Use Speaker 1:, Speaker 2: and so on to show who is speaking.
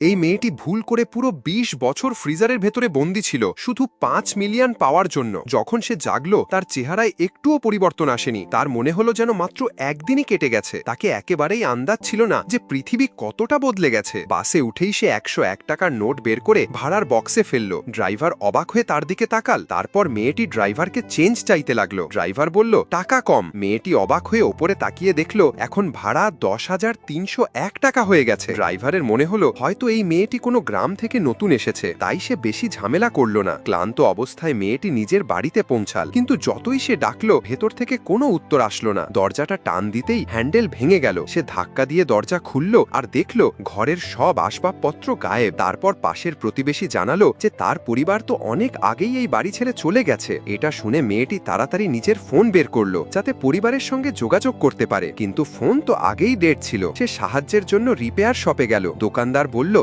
Speaker 1: এই মেয়েটি ভুল করে পুরো ২০ বছর ফ্রিজারের ভেতরে বন্দি ছিল, শুধু পাঁচ মিলিয়ন পাওয়ার জন্য। যখন সে জাগলো, তার চেহারায় একটুও পরিবর্তন আসেনি। তার মনে হলো যেন মাত্র একদিনই কেটে গেছে। তাকে একেবারেই আন্দাজ ছিল না যে পৃথিবী কতটা বদলে গেছে। বাসে উঠেই সে একশো এক টাকার নোট বের করে ভাড়ার বক্সে ফেলল। ড্রাইভার অবাক হয়ে তার দিকে তাকাল। তারপর মেয়েটি ড্রাইভারকে চেঞ্জ চাইতে লাগল। ড্রাইভার বলল, টাকা কম। মেয়েটি অবাক হয়ে ওপরে তাকিয়ে দেখল, এখন ভাড়া দশ হাজার তিনশো এক টাকা হয়ে গেছে। ড্রাইভারের মনে হলো, হয়তো এই মেয়েটি কোনো গ্রাম থেকে নতুন এসেছে, তাই সে বেশি ঝামেলা করল না। ক্লান্ত অবস্থায় মেয়েটি নিজের বাড়িতে পৌঁছাল, কিন্তু যতই সে ডাকলো, ভেতর থেকে কোনো উত্তর আসলো না। দরজাটা টান দিতেই হ্যান্ডেল ভেঙে গেল। সে ধাক্কা দিয়ে দরজা খুলল আর দেখল, ঘরের সব আসবাবপত্র গায়েব। তারপর পাশের প্রতিবেশী জানালো যে তার পরিবার তো অনেক আগেই এই বাড়ি ছেড়ে চলে গেছে। এটা শুনে মেয়েটি তাড়াতাড়ি নিজের ফোন বের করল, যাতে পরিবারের সঙ্গে যোগাযোগ করতে পারে। কিন্তু ফোন তো আগেই ডেট ছিল। সে সাহায্যের জন্য রিপেয়ার শপে গেল। দোকানদার বলল